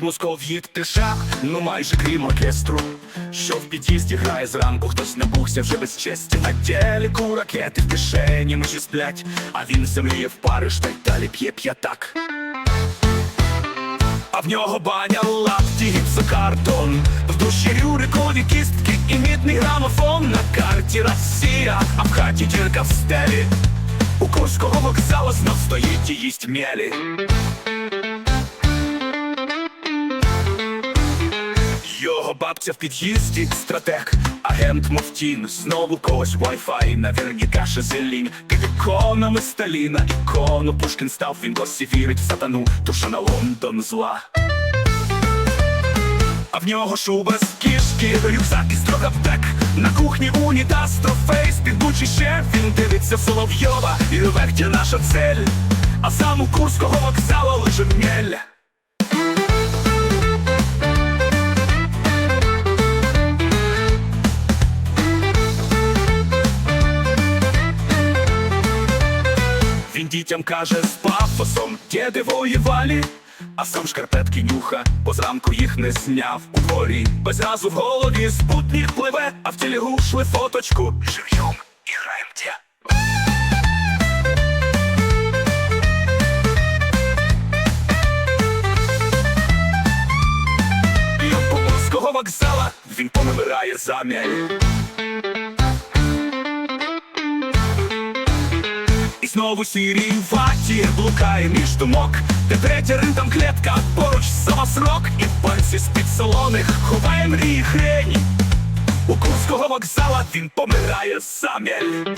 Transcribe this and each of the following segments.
москов'їт тиша, ну майже крім оркестру. Що в під'їзді грає зранку, хтось набухся вже без честі. На телеку ракети в кишені межі сплять, а він земліє в Париж та й далі п'є п'ятак. А в нього баня лапті, гіпсокартон В душі рюрикові кістки і мідний грамофон На карті Росія, а в хаті дірка в стелі У Курського вокзалу знов стоїть і їсть мелі Його бабця в під'їзді, стратег, агент Мовтін. Знову когось Wi-Fi, наверняка шизелінь Під іконами Сталіна, ікону Пушкін став, він досі вірить в сатану. Душа на Лондон зла. А в нього шуба з кішки, рюкзак із трохавтек На кухні унітаз, трофейс, підбучий шеф. Він дивиться в Соловйова і вехтя наша цель А сам у Курського вокзалу лише мель Він дітям каже з пафосом, діди воювали, а сам шкарпетки нюха, бо зранку їх не зняв у дворі. Без разу в голові спутник пливе, а в тілі гушли фоточку. Жив'єм і граєм те. І Поморського вокзала він помирає заміль. Знову сірій ваті блукає між думок, де третя ритм клетка, поруч самосрок, і пальці з-під солоних ховає мрії хрень. У Курського вокзала він помирає заміль.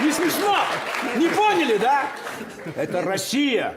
Не смешно? Не поняли, да? Это Россия.